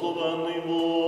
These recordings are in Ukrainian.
Благословений Бог.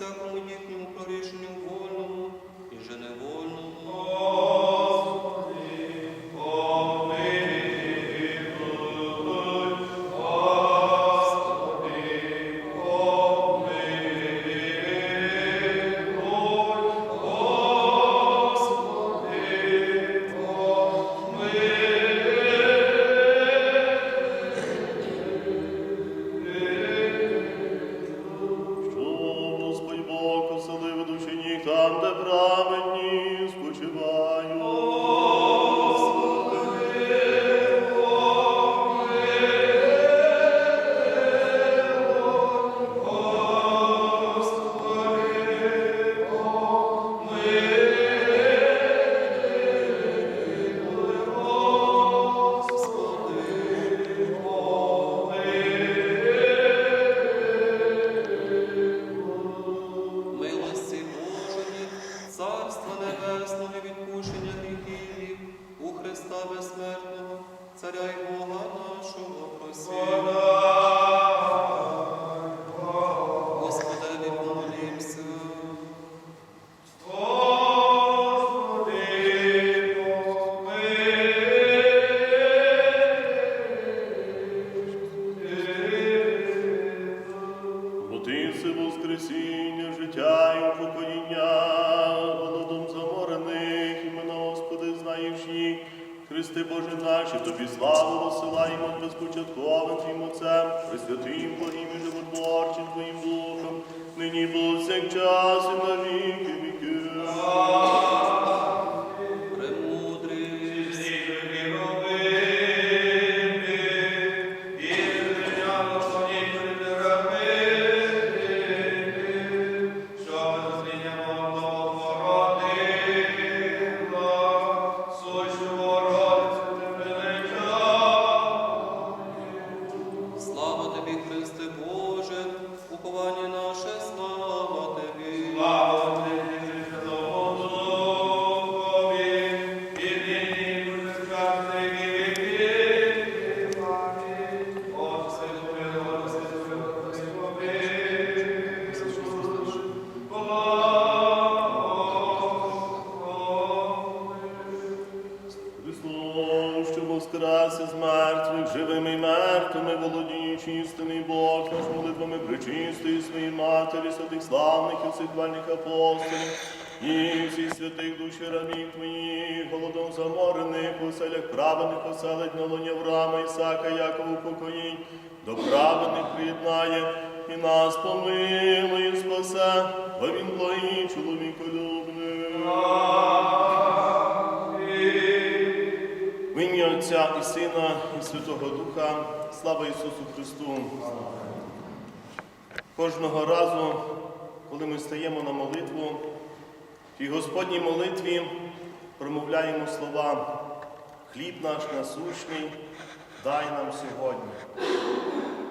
всякому їхньому прорішенню вольному і же невольному. Христи, Боже наші, тобі славу посилаємо безпочатковим Твоїм Отцем, Пресвятим Твоїм і животворчим Твоїм Духом, нині повсякчас і на віки віки. До праведних приєднає, і нас помилує, і спасе, бо він благий чоловіколюбний. В ім'я Отця і Сина, і Святого Духа, слава Ісусу Христу. Кожного разу, коли ми стаємо на молитву, в Господній молитві промовляємо слова хліб наш насущний, дай нам сьогодні.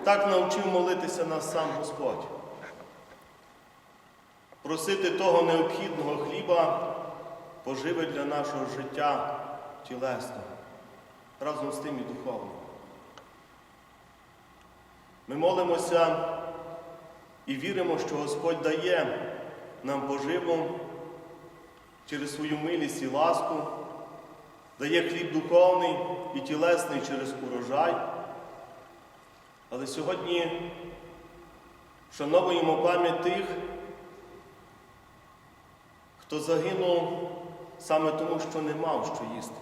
Так навчив молитися нас сам Господь. Просити того необхідного хліба, поживи для нашого життя тілесного, разом з тим і духовного. Ми молимося і віримо, що Господь дає нам поживу через свою милість і ласку, дає хліб духовний і тілесний через урожай. Але сьогодні вшановуємо пам'ять тих, хто загинув саме тому, що не мав що їсти.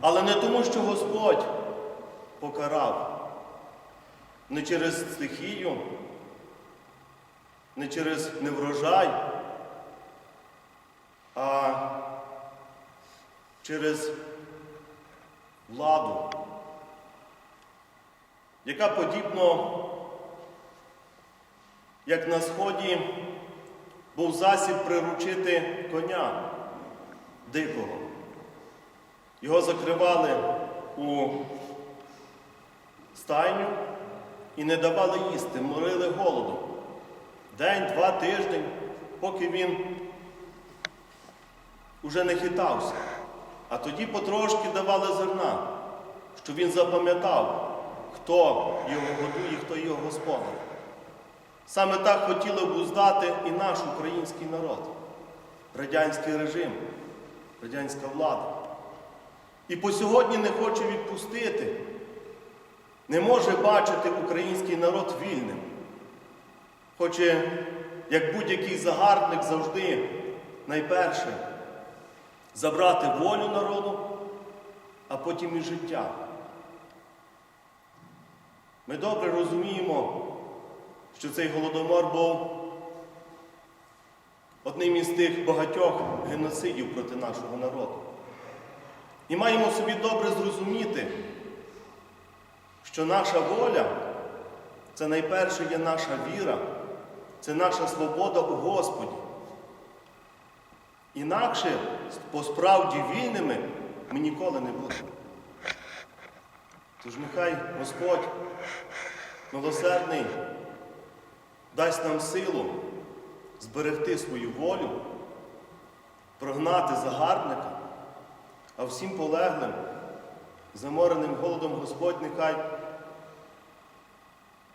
Але не тому, що Господь покарав не через стихію, не через неврожай, а через владу, яка подібно, як на сході був засіб приручити коня дикого. Його закривали у стайню і не давали їсти, морили голодом. День, два, тиждень, поки він уже не хитався. А тоді потрошки давали зерна, щоб він запам'ятав, хто його годує, хто його господар. Саме так хотіли обуздати і наш український народ, радянський режим, радянська влада. І по сьогодні не хоче відпустити, не може бачити український народ вільним. Хоче, як будь-який загарбник, завжди найперше забрати волю народу, а потім і життя. Ми добре розуміємо, що цей голодомор був одним із тих багатьох геноцидів проти нашого народу. І маємо собі добре зрозуміти, що наша воля це найперше є наша віра, це наша свобода у Господі. Інакше по справді вільними ми ніколи не будемо. Тож нехай Господь милосердний дасть нам силу зберегти свою волю, прогнати загарбника, а всім полеглим, замореним голодом Господь нехай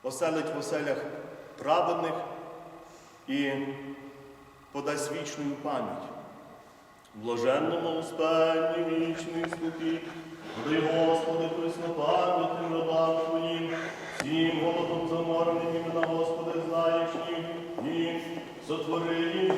оселить в оселях праведних і подасть вічну пам'ять. Блаженному успенні вічний спокій, Дай, Господи, преснопам'ятним рабам Твоїм, всім голодом заморним імена Господи, знаєш їм, сотвори їм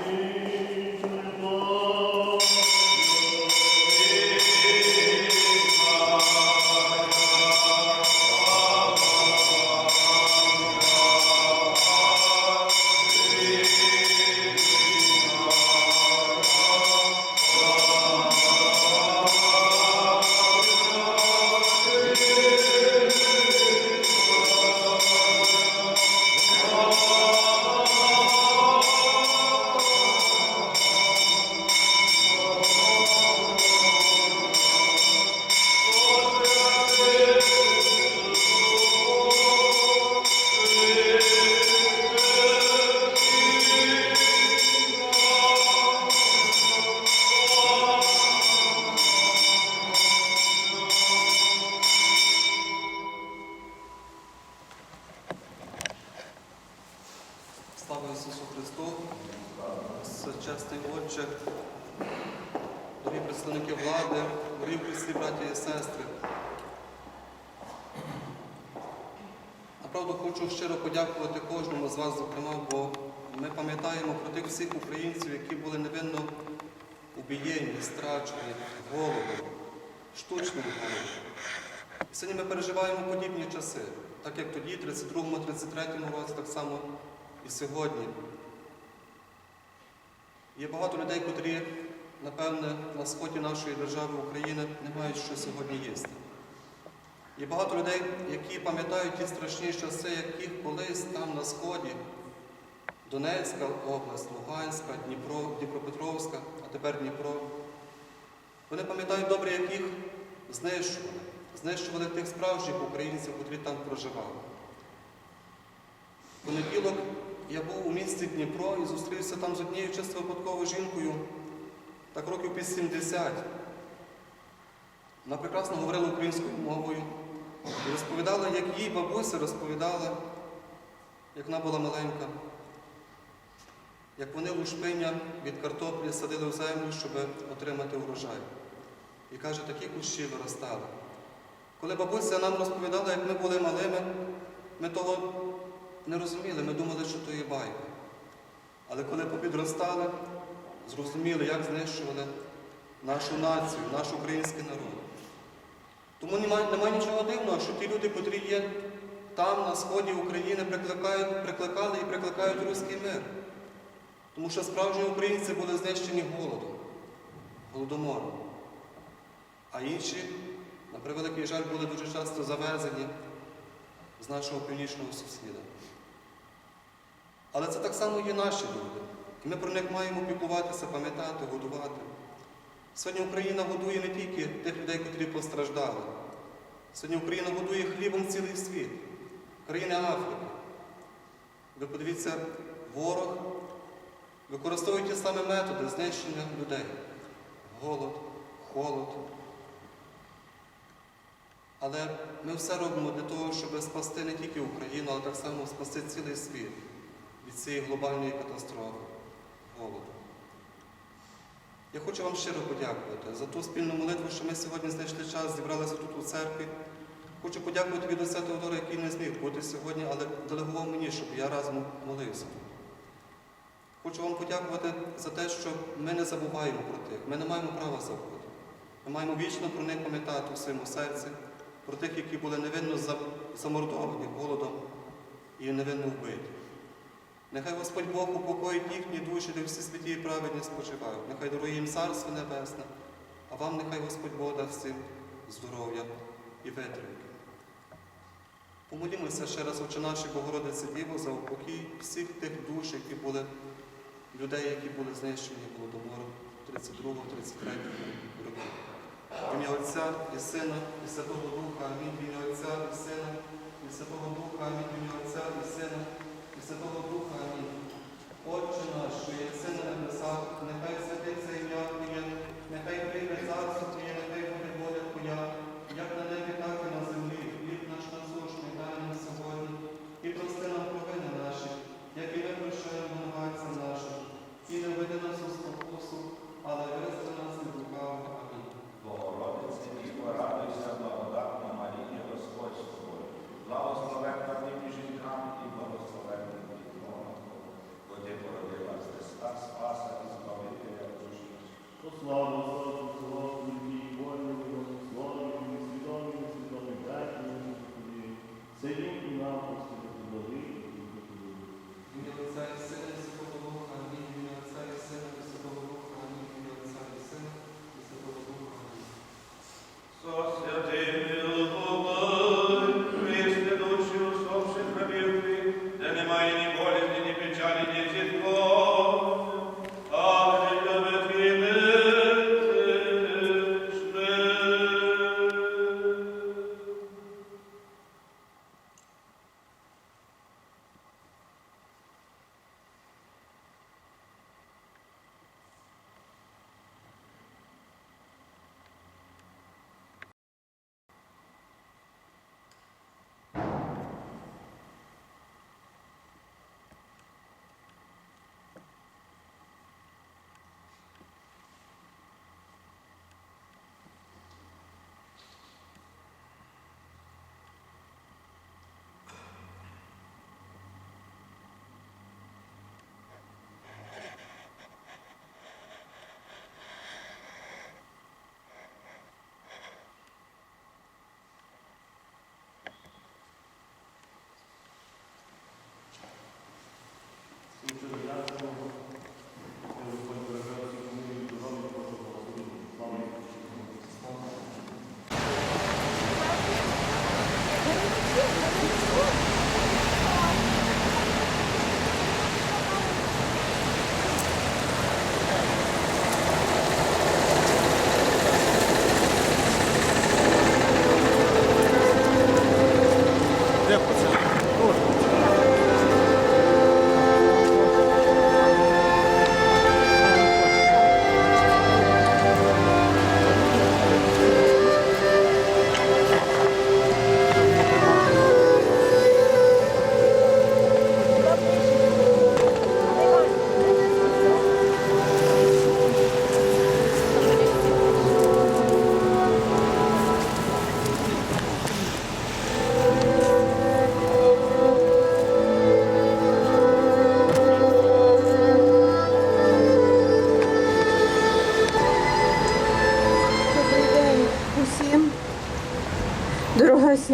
тих українців, які були невинно убієнні, страчені, голодом, штучним голодом. І сьогодні ми переживаємо подібні часи, так як тоді, 32-му, 33-му році, так само і сьогодні. Є багато людей, котрі, напевне, на сході нашої держави України не мають що сьогодні їсти. Є багато людей, які пам'ятають ті страшні часи, яких колись там на сході, Донецька область, Луганська, Дніпро, Дніпропетровська, а тепер Дніпро. Вони пам'ятають добре, яких знищували. Знищували тих справжніх українців, котрі там проживали. Понеділок я був у місті Дніпро і зустрівся там з однією чисто випадковою жінкою, так років під 70. Вона прекрасно говорила українською мовою і розповідала, як їй бабуся розповідала, як вона була маленька, як вони лушпиня від картоплі садили в землю, щоб отримати урожай. І каже, такі кущі виростали. Коли бабуся нам розповідала, як ми були малими, ми того не розуміли, ми думали, що то є байка. Але коли попідростали, зрозуміли, як знищували нашу націю, наш український народ. Тому немає, немає нічого дивного, що ті люди, котрі є там, на сході України, прикликали і прикликають руський мир. Тому що справжні українці були знищені голодом, голодомором. А інші, на превеликий жаль, були дуже часто завезені з нашого північного сусіда. Але це так само є наші люди. І ми про них маємо піклуватися, пам'ятати, годувати. Сьогодні Україна годує не тільки тих людей, котрі постраждали. Сьогодні Україна годує хлібом цілий світ, країни Африки. Ви подивіться, ворог використовує ті самі методи знищення людей. Голод, холод. Але ми все робимо для того, щоб спасти не тільки Україну, але так само спасти цілий світ від цієї глобальної катастрофи голоду. Я хочу вам щиро подякувати за ту спільну молитву, що ми сьогодні знайшли час, зібралися тут у церкві. Хочу подякувати від отця Теодора, який не зміг бути сьогодні, але делегував мені, щоб я разом молився. Хочу вам подякувати за те, що ми не забуваємо про тих. Ми не маємо права забути. Ми маємо вічно про них пам'ятати у своєму серці, про тих, які були невинно замордовані голодом і невинно вбиті. Нехай Господь Бог упокоїть їхні душі, де всі святі і праведні спочивають. Нехай дарує їм царство небесне, а вам нехай Господь Бог дасть всім здоров'я і витримки. Помолімося ще раз, Отче наші Богородице Діво, за упокій всіх тих душ, які були людей, які були знищені голодомором 32-33 років. В ім'я Отця і Сина, і Святого Духа, Амінь. В ім'я Отця і Сина, і Святого Духа, Амінь. В ім'я Отця і Сина, і Святого Духа, Амінь. Отче наш, що є син небеса, нехай святиться ім'я Твоє, нехай прийде царство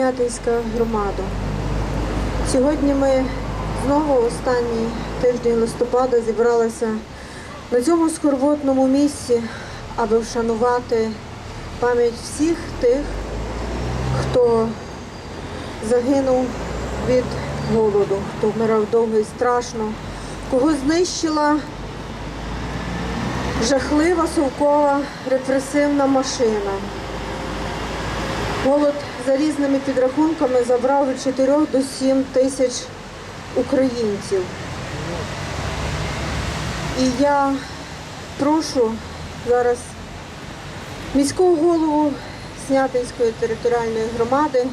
Дорога Снятинська громада. Сьогодні ми знову останній тиждень листопада зібралися на цьому скорботному місці, аби вшанувати пам'ять всіх тих, хто загинув від голоду, хто вмирав довго і страшно, кого знищила жахлива совкова репресивна машина. Голод за різними підрахунками забрав від 4 до 7 тисяч українців. І я прошу зараз міського голову Снятинської територіальної громади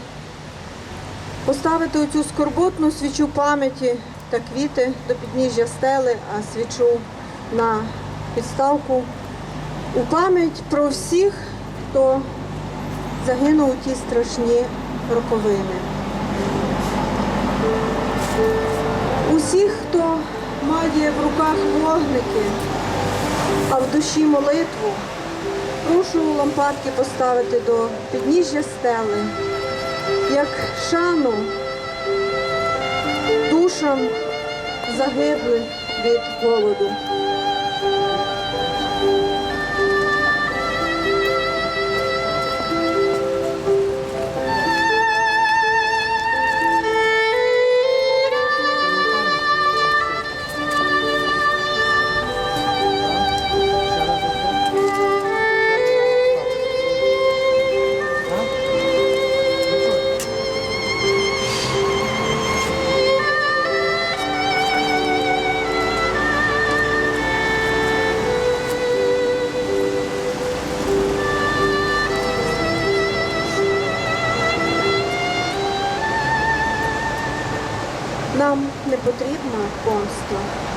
поставити оцю скорботну свічу пам'яті та квіти до підніжжя стели, а свічу на підставку у пам'ять про всіх, хто загинув у ті страшні роковини. Усіх, хто має в руках вогники, а в душі молитву, прошу лампадки поставити до підніжжя стели, як шану душам загиблих від голоду.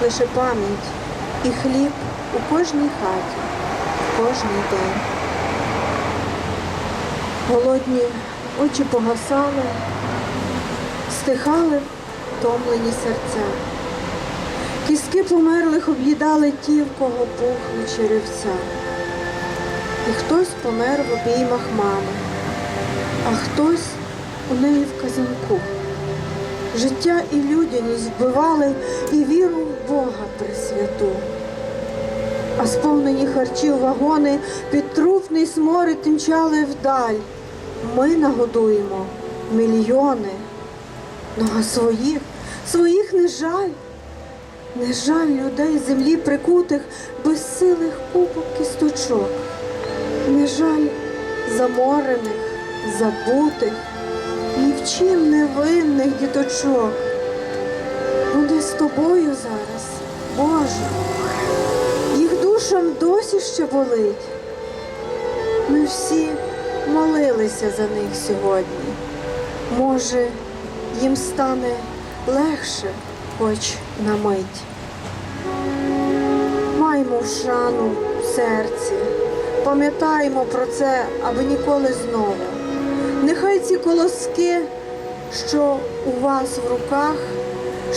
Лише пам'ять і хліб у кожній хаті, в кожний день. Голодні очі погасали, стихали втомлені серця. Кістки померлих об'їдали ті, в кого пухли черевця. І хтось помер в обіймах мами, а хтось у неї в казанку. Життя і людяність вбивали і віру в Бога Пресвяту. А сповнені харчів вагони під трупний сморід тимчали вдаль. Ми нагодуємо мільйони. Ну а своїх, своїх не жаль. Не жаль людей землі прикутих, безсилих купок кісточок. Не жаль заморених, забутих чим невинних діточок. Вони з тобою зараз, Боже, їх душам досі ще болить. Ми всі молилися за них сьогодні. Може, їм стане легше, хоч на мить. Маймо шану в серці, пам'ятаємо про це, аби ніколи знову. Нехай ці колоски, що у вас в руках,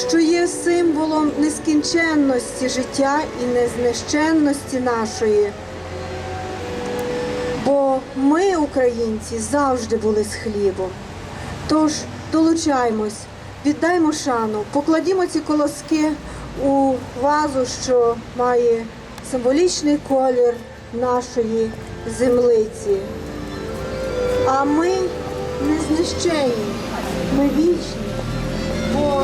що є символом нескінченності життя і незнищенності нашої. Бо ми, українці, завжди були з хлібом. Тож долучаймось, віддаймо шану, покладімо ці колоски у вазу, що має символічний колір нашої землиці. А ми не знищені, ми вічні, бо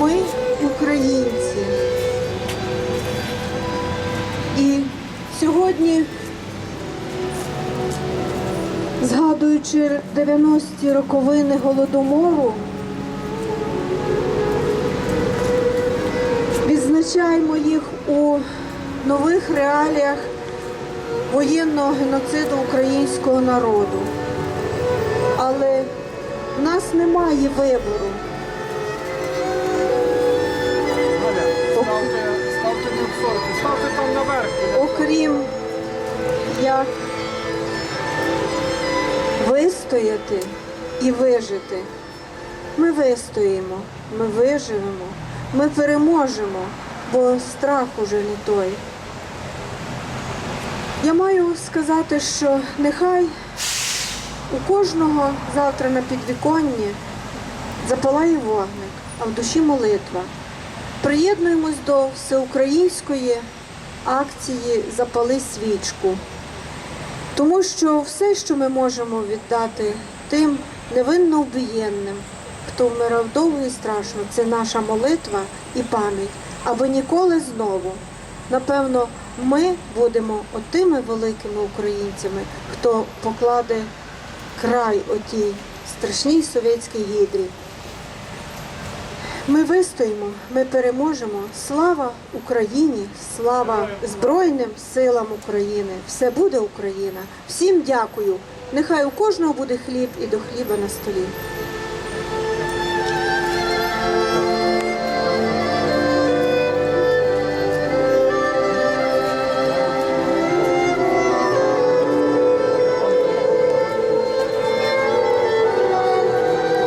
ми українці. І сьогодні, згадуючи 90-ті роковини голодомору, відзначаємо їх у нових реаліях воєнного геноциду українського народу. Але в нас немає вибору. Ставте, ставте люксорки, ставте там наверх. Окрім як вистояти і вижити. Ми вистоїмо, ми виживемо, ми переможемо, бо страх уже не той. Я маю сказати, що нехай у кожного завтра на підвіконні запалає вогник, а в душі молитва. Приєднуємось до всеукраїнської акції Запали свічку. Тому що все, що ми можемо віддати тим невинно вбієнним, хто вмирав довго і страшно, це наша молитва і пам'ять, аби ніколи знову. Напевно, ми будемо отими великими українцями, хто покладе край отій страшній совєтській гідрі. Ми вистоїмо, ми переможемо. Слава Україні! Слава Збройним силам України! Все буде Україна! Всім дякую! Нехай у кожного буде хліб і до хліба на столі.